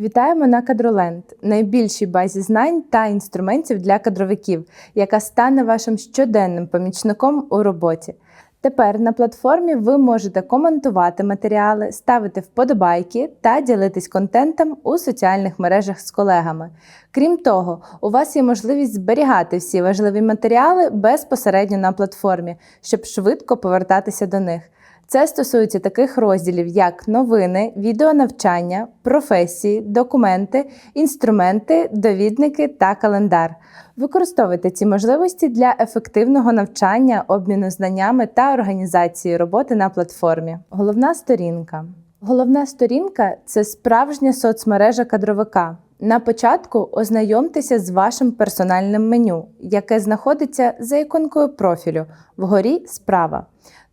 Вітаємо на Кадроленд, найбільшій базі знань та інструментів для кадровиків, яка стане вашим щоденним помічником у роботі. Тепер на платформі ви можете коментувати матеріали, ставити вподобайки та ділитись контентом у соціальних мережах з колегами. Крім того, у вас є можливість зберігати всі важливі матеріали безпосередньо на платформі, щоб швидко повертатися до них. Це стосується таких розділів, як новини, відеонавчання, професії, документи, інструменти, довідники та календар. Використовуйте ці можливості для ефективного навчання, обміну знаннями та організації роботи на платформі. Головна сторінка. Головна сторінка це справжня соцмережа кадровика. На початку ознайомтеся з вашим персональним меню, яке знаходиться за іконкою профілю вгорі справа.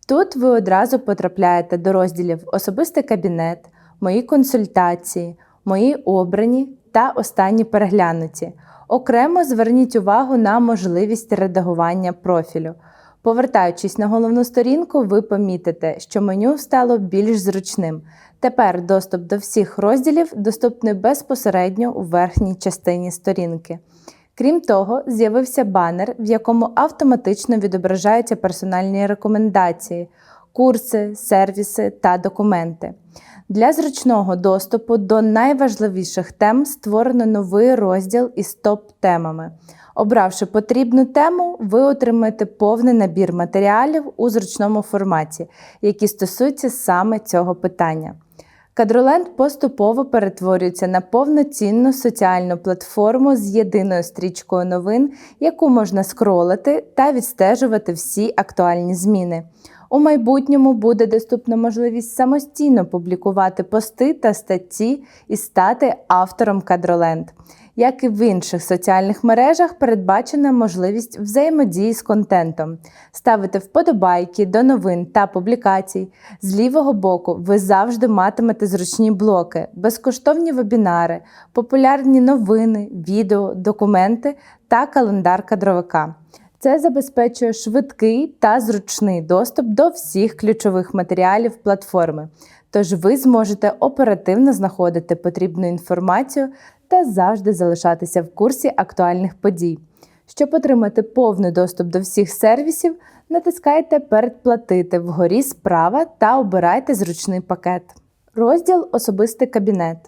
Тут ви одразу потрапляєте до розділів Особистий кабінет, Мої консультації, Мої обрані та Останні переглянуті. Окремо зверніть увагу на можливість редагування профілю. Повертаючись на головну сторінку, ви помітите, що меню стало більш зручним. Тепер доступ до всіх розділів доступний безпосередньо у верхній частині сторінки. Крім того, з'явився банер, в якому автоматично відображаються персональні рекомендації, курси, сервіси та документи. Для зручного доступу до найважливіших тем створено новий розділ із топ-темами. Обравши потрібну тему, ви отримаєте повний набір матеріалів у зручному форматі, які стосуються саме цього питання. Кадроленд поступово перетворюється на повноцінну соціальну платформу з єдиною стрічкою новин, яку можна скролити та відстежувати всі актуальні зміни. У майбутньому буде доступна можливість самостійно публікувати пости та статті і стати автором Кадроленд. Як і в інших соціальних мережах, передбачена можливість взаємодії з контентом, ставити вподобайки до новин та публікацій. З лівого боку ви завжди матимете зручні блоки, безкоштовні вебінари, популярні новини, відео, документи та календар кадровика. Це забезпечує швидкий та зручний доступ до всіх ключових матеріалів платформи. Тож ви зможете оперативно знаходити потрібну інформацію та завжди залишатися в курсі актуальних подій. Щоб отримати повний доступ до всіх сервісів, натискайте Передплатити вгорі справа та обирайте зручний пакет. Розділ Особистий кабінет.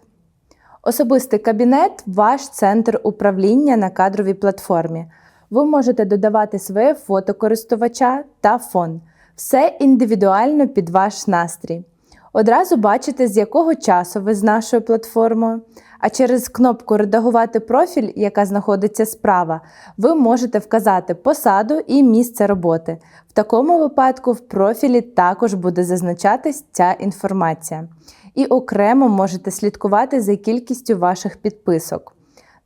Особистий кабінет ваш центр управління на кадровій платформі. Ви можете додавати своє фото користувача та фон. Все індивідуально під ваш настрій. Одразу бачите, з якого часу ви з нашою платформою. А через кнопку Редагувати профіль, яка знаходиться справа, ви можете вказати посаду і місце роботи. В такому випадку в профілі також буде зазначатись ця інформація. І окремо можете слідкувати за кількістю ваших підписок.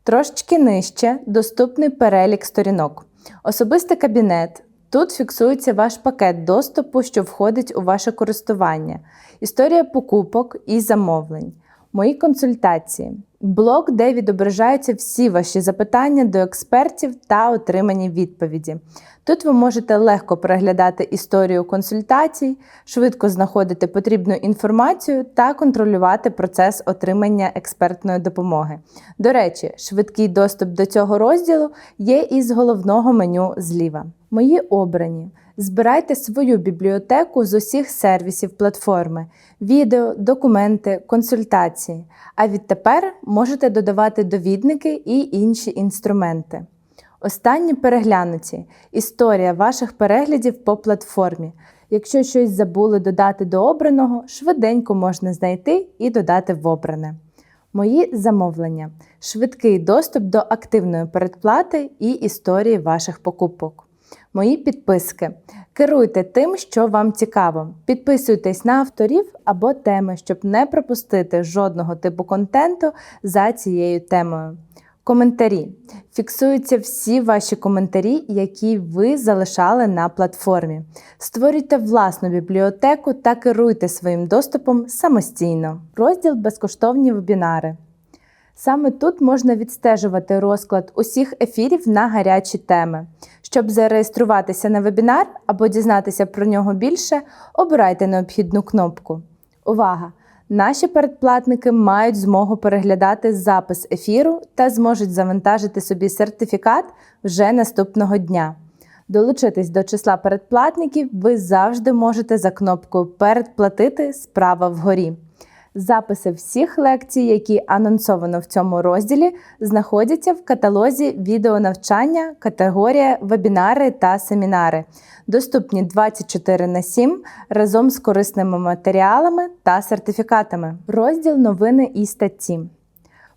Трошечки нижче доступний перелік сторінок. Особистий кабінет. Тут фіксується ваш пакет доступу, що входить у ваше користування, історія покупок і замовлень, мої консультації, блок, де відображаються всі ваші запитання до експертів та отримані відповіді. Тут ви можете легко переглядати історію консультацій, швидко знаходити потрібну інформацію та контролювати процес отримання експертної допомоги. До речі, швидкий доступ до цього розділу є із головного меню зліва. Мої обрані. Збирайте свою бібліотеку з усіх сервісів платформи, відео, документи, консультації. А відтепер можете додавати довідники і інші інструменти. Останні переглянуті історія ваших переглядів по платформі. Якщо щось забули додати до обраного, швиденько можна знайти і додати в обране. Мої замовлення, швидкий доступ до активної передплати і історії ваших покупок. Мої підписки. Керуйте тим, що вам цікаво. Підписуйтесь на авторів або теми, щоб не пропустити жодного типу контенту за цією темою. Коментарі. Фіксуються всі ваші коментарі, які ви залишали на платформі. Створюйте власну бібліотеку та керуйте своїм доступом самостійно. Розділ Безкоштовні вебінари. Саме тут можна відстежувати розклад усіх ефірів на гарячі теми. Щоб зареєструватися на вебінар або дізнатися про нього більше, обирайте необхідну кнопку. Увага! Наші передплатники мають змогу переглядати запис ефіру та зможуть завантажити собі сертифікат вже наступного дня. Долучитись до числа передплатників ви завжди можете за кнопкою Передплатити справа вгорі. Записи всіх лекцій, які анонсовано в цьому розділі, знаходяться в каталозі відеонавчання, категорія вебінари та семінари, доступні 24 на 7 разом з корисними матеріалами та сертифікатами. Розділ новини і статті.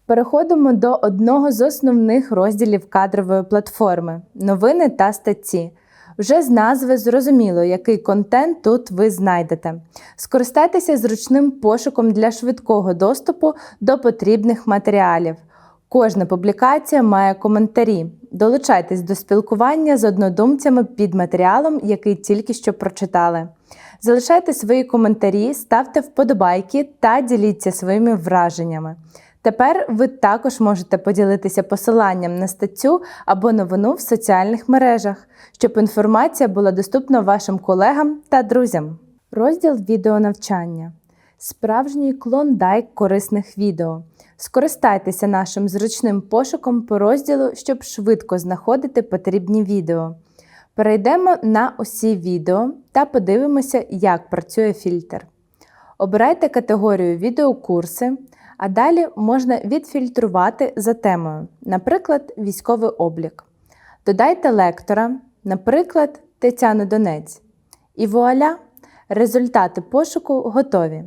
Переходимо до одного з основних розділів кадрової платформи новини та статті. Вже з назви зрозуміло, який контент тут ви знайдете. Скористайтеся зручним пошуком для швидкого доступу до потрібних матеріалів. Кожна публікація має коментарі. Долучайтесь до спілкування з однодумцями під матеріалом, який тільки що прочитали. Залишайте свої коментарі, ставте вподобайки та діліться своїми враженнями. Тепер ви також можете поділитися посиланням на статтю або новину в соціальних мережах, щоб інформація була доступна вашим колегам та друзям. Розділ відеонавчання. Справжній клондайк корисних відео. Скористайтеся нашим зручним пошуком по розділу, щоб швидко знаходити потрібні відео. Перейдемо на усі відео та подивимося, як працює фільтр. Обирайте категорію відеокурси, а далі можна відфільтрувати за темою, наприклад, військовий облік. Додайте лектора, наприклад, Тетяну Донець. І вуаля! Результати пошуку готові.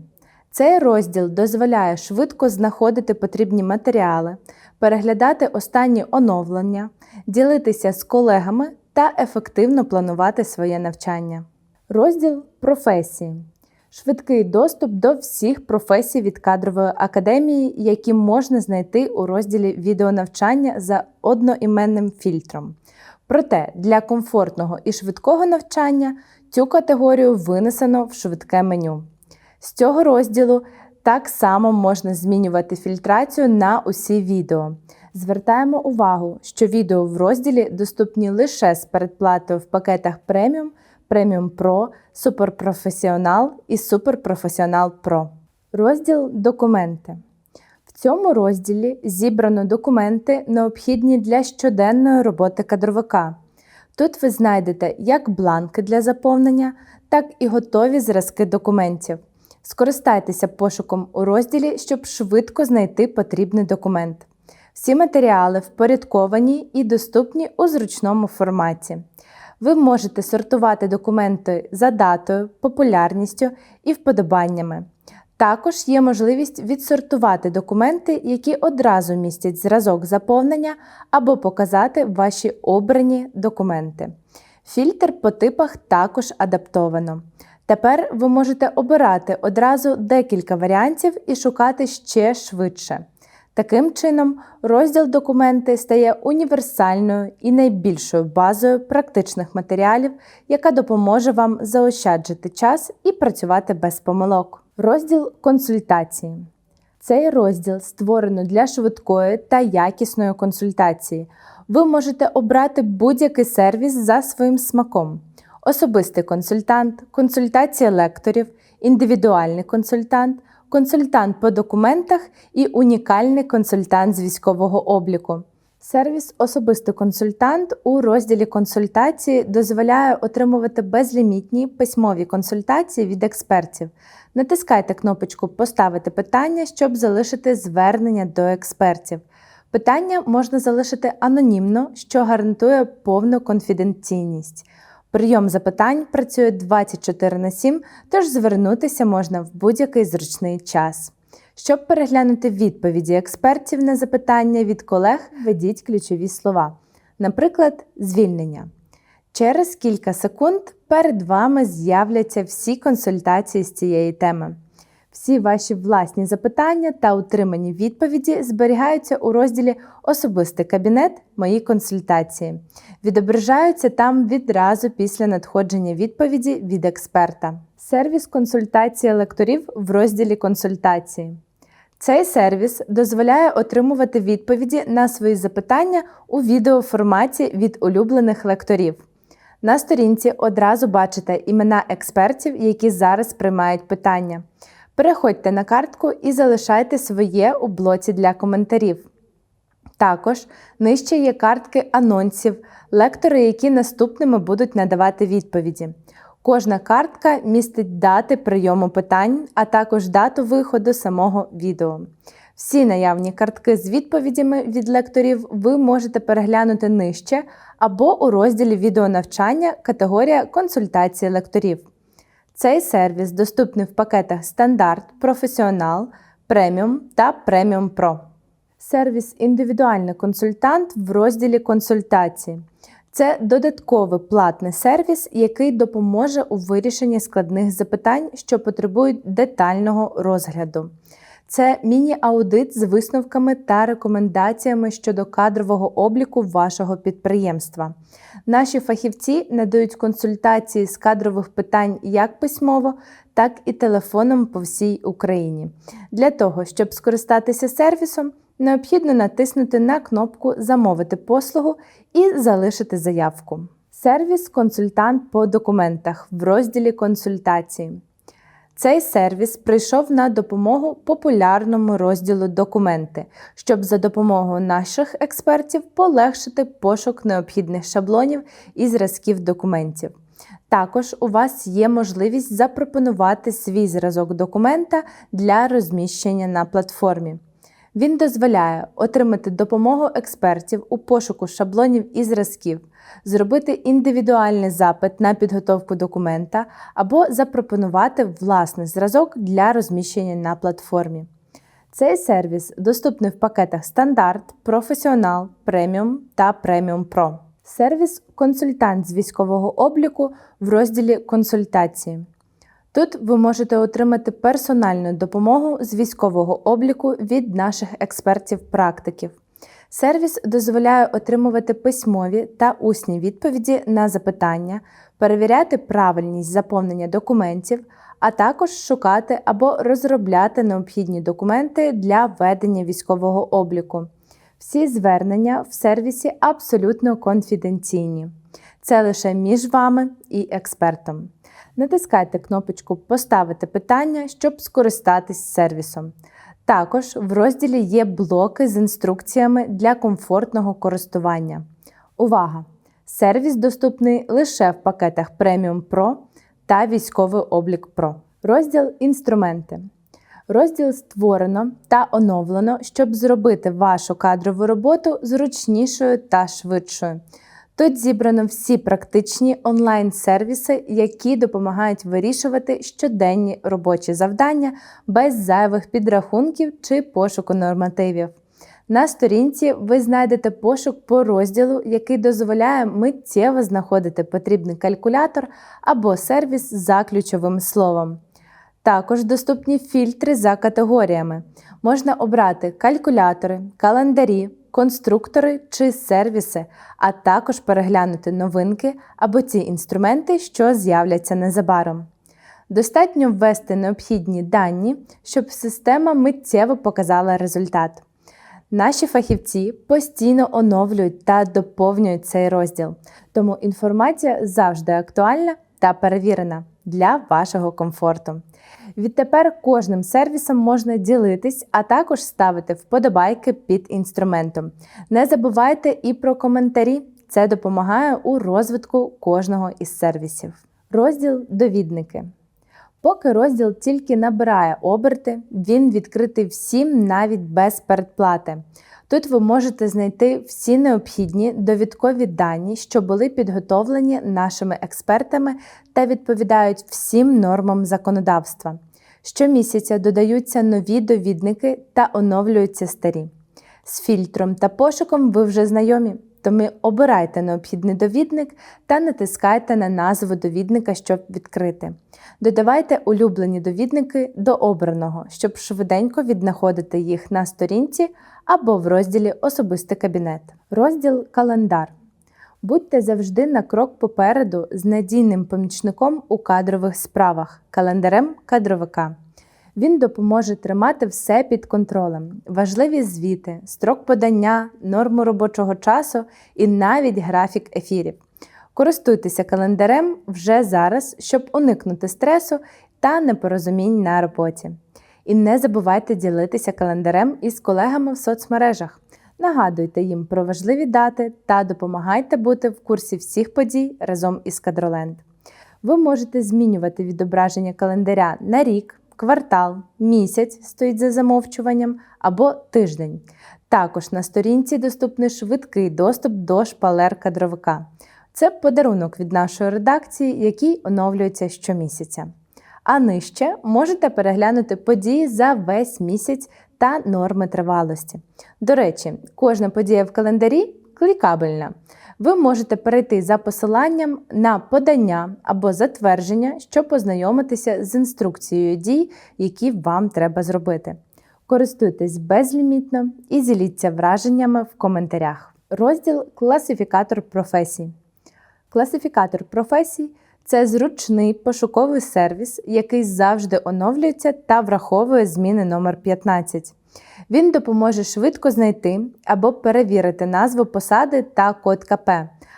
Цей розділ дозволяє швидко знаходити потрібні матеріали, переглядати останні оновлення, ділитися з колегами та ефективно планувати своє навчання. Розділ професії. Швидкий доступ до всіх професій від кадрової академії, які можна знайти у розділі відеонавчання за одноіменним фільтром. Проте для комфортного і швидкого навчання цю категорію винесено в швидке меню. З цього розділу так само можна змінювати фільтрацію на усі відео. Звертаємо увагу, що відео в розділі доступні лише з передплатою в пакетах преміум, преміум Pro, Суперпрофесіонал і Суперпрофесіонал Pro. Розділ Документи. В цьому розділі зібрано документи, необхідні для щоденної роботи кадровика. Тут ви знайдете як бланки для заповнення, так і готові зразки документів. Скористайтеся пошуком у розділі, щоб швидко знайти потрібний документ. Всі матеріали впорядковані і доступні у зручному форматі. Ви можете сортувати документи за датою, популярністю і вподобаннями. Також є можливість відсортувати документи, які одразу містять зразок заповнення, або показати ваші обрані документи. Фільтр по типах також адаптовано. Тепер ви можете обирати одразу декілька варіантів і шукати ще швидше. Таким чином, розділ документи стає універсальною і найбільшою базою практичних матеріалів, яка допоможе вам заощаджити час і працювати без помилок. Розділ консультації. Цей розділ створено для швидкої та якісної консультації. Ви можете обрати будь-який сервіс за своїм смаком: особистий консультант, консультація лекторів, індивідуальний консультант, консультант по документах і унікальний консультант з військового обліку. Сервіс Особистий консультант у розділі консультації дозволяє отримувати безлімітні письмові консультації від експертів. Натискайте кнопочку Поставити питання, щоб залишити звернення до експертів. Питання можна залишити анонімно, що гарантує повну конфіденційність. Прийом запитань працює 24 на 7, тож звернутися можна в будь-який зручний час. Щоб переглянути відповіді експертів на запитання від колег, введіть ключові слова. Наприклад, звільнення. Через кілька секунд перед вами з'являться всі консультації з цієї теми. Всі ваші власні запитання та отримані відповіді зберігаються у розділі Особистий кабінет Мої консультації. Відображаються там відразу після надходження відповіді від експерта. Сервіс консультації лекторів в розділі Консультації. Цей сервіс дозволяє отримувати відповіді на свої запитання у відеоформаті від улюблених лекторів. На сторінці одразу бачите імена експертів, які зараз приймають питання. Переходьте на картку і залишайте своє у блоці для коментарів. Також нижче є картки анонсів, лектори, які наступними будуть надавати відповіді. Кожна картка містить дати прийому питань, а також дату виходу самого відео. Всі наявні картки з відповідями від лекторів ви можете переглянути нижче або у розділі відеонавчання категорія консультації лекторів. Цей сервіс доступний в пакетах Стандарт, Професіонал, Преміум та Преміум Про. Сервіс Індивідуальний консультант в розділі Консультації. Це додатковий платний сервіс, який допоможе у вирішенні складних запитань, що потребують детального розгляду. Це міні-аудит з висновками та рекомендаціями щодо кадрового обліку вашого підприємства. Наші фахівці надають консультації з кадрових питань як письмово, так і телефоном по всій Україні. Для того, щоб скористатися сервісом, необхідно натиснути на кнопку Замовити послугу і залишити заявку. Сервіс Консультант по документах в розділі Консультації. Цей сервіс прийшов на допомогу популярному розділу Документи, щоб за допомогою наших експертів полегшити пошук необхідних шаблонів і зразків документів. Також у вас є можливість запропонувати свій зразок документа для розміщення на платформі. Він дозволяє отримати допомогу експертів у пошуку шаблонів і зразків, зробити індивідуальний запит на підготовку документа або запропонувати власний зразок для розміщення на платформі. Цей сервіс доступний в пакетах Стандарт, Професіонал, Преміум та Преміум Про. Сервіс Консультант з військового обліку в розділі Консультації. Тут ви можете отримати персональну допомогу з військового обліку від наших експертів-практиків. Сервіс дозволяє отримувати письмові та усні відповіді на запитання, перевіряти правильність заповнення документів, а також шукати або розробляти необхідні документи для ведення військового обліку. Всі звернення в сервісі абсолютно конфіденційні. Це лише між вами і експертом. Натискайте кнопочку Поставити питання, щоб скористатись сервісом. Також в розділі є блоки з інструкціями для комфортного користування. Увага! Сервіс доступний лише в пакетах Premium Pro та Військовий облік Pro. Розділ Інструменти. Розділ створено та оновлено, щоб зробити вашу кадрову роботу зручнішою та швидшою. Тут зібрано всі практичні онлайн-сервіси, які допомагають вирішувати щоденні робочі завдання без зайвих підрахунків чи пошуку нормативів. На сторінці ви знайдете пошук по розділу, який дозволяє миттєво знаходити потрібний калькулятор або сервіс за ключовим словом. Також доступні фільтри за категоріями. Можна обрати калькулятори, календарі, конструктори чи сервіси, а також переглянути новинки або ті інструменти, що з'являться незабаром. Достатньо ввести необхідні дані, щоб система миттєво показала результат. Наші фахівці постійно оновлюють та доповнюють цей розділ, тому інформація завжди актуальна та перевірена для вашого комфорту. Відтепер кожним сервісом можна ділитись, а також ставити вподобайки під інструментом. Не забувайте і про коментарі, це допомагає у розвитку кожного із сервісів. Розділ Довідники. Поки розділ тільки набирає оберти, він відкритий всім навіть без передплати. Тут ви можете знайти всі необхідні довідкові дані, що були підготовлені нашими експертами та відповідають всім нормам законодавства. Щомісяця додаються нові довідники та оновлюються старі. З фільтром та пошуком ви вже знайомі, тому обирайте необхідний довідник та натискайте на назву довідника, щоб відкрити. Додавайте улюблені довідники до обраного, щоб швиденько віднаходити їх на сторінці або в розділі Особистий кабінет. Розділ Календар. Будьте завжди на крок попереду з надійним помічником у кадрових справах календарем кадровика. Він допоможе тримати все під контролем, важливі звіти, строк подання, норму робочого часу і навіть графік ефірів. Користуйтеся календарем вже зараз, щоб уникнути стресу та непорозумінь на роботі. І не забувайте ділитися календарем із колегами в соцмережах. Нагадуйте їм про важливі дати та допомагайте бути в курсі всіх подій разом із Кадроленд. Ви можете змінювати відображення календаря на рік, квартал, місяць стоїть за замовчуванням або тиждень. Також на сторінці доступний швидкий доступ до шпалер кадровика. Це подарунок від нашої редакції, який оновлюється щомісяця. А нижче можете переглянути події за весь місяць та норми тривалості. До речі, кожна подія в календарі клікабельна. Ви можете перейти за посиланням на подання або затвердження, щоб познайомитися з інструкцією дій, які вам треба зробити. Користуйтесь безлімітно і діліться враженнями в коментарях. Розділ Класифікатор професій. Класифікатор професій це зручний пошуковий сервіс, який завжди оновлюється та враховує зміни номер 15. Він допоможе швидко знайти або перевірити назву посади та код КП,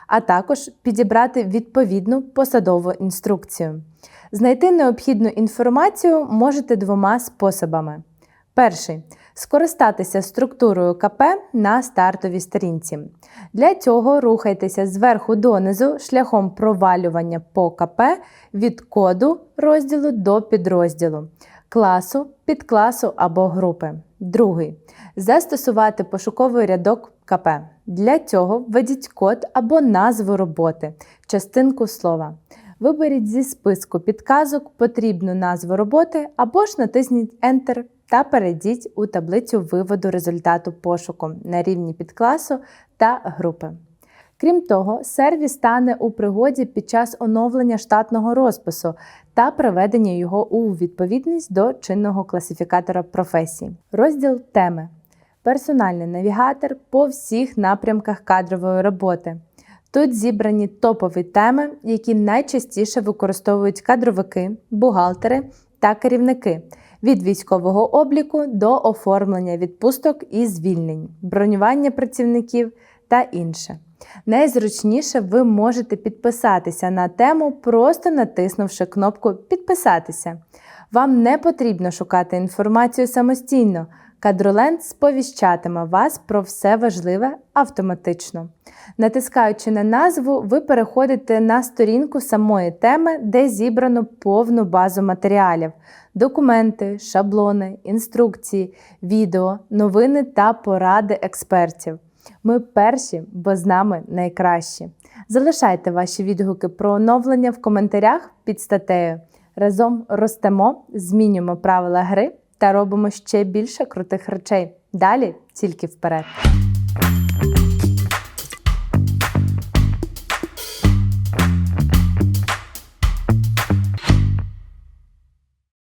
а також підібрати відповідну посадову інструкцію. Знайти необхідну інформацію можете двома способами. Перший скористатися структурою КП на стартовій сторінці. Для цього рухайтеся зверху донизу шляхом провалювання по КП від коду розділу до підрозділу, класу, підкласу або групи. Другий застосувати пошуковий рядок КП. Для цього введіть код або назву роботи, частинку слова. Виберіть зі списку підказок потрібну назву роботи або ж натисніть Enter та перейдіть у таблицю виводу результату пошуку на рівні підкласу та групи. Крім того, сервіс стане у пригоді під час оновлення штатного розпису та приведення його у відповідність до чинного класифікатора професій. Розділ теми. Персональний навігатор по всіх напрямках кадрової роботи. Тут зібрані топові теми, які найчастіше використовують кадровики, бухгалтери та керівники від військового обліку до оформлення відпусток і звільнень, бронювання працівників та інше. Найзручніше ви можете підписатися на тему, просто натиснувши кнопку Підписатися. Вам не потрібно шукати інформацію самостійно. Кадроленд сповіщатиме вас про все важливе автоматично. Натискаючи на назву, ви переходите на сторінку самої теми, де зібрано повну базу матеріалів: документи, шаблони, інструкції, відео, новини та поради експертів. Ми перші, бо з нами найкращі. Залишайте ваші відгуки про оновлення в коментарях під статтею. Разом ростемо, змінюємо правила гри та робимо ще більше крутих речей. Далі тільки вперед.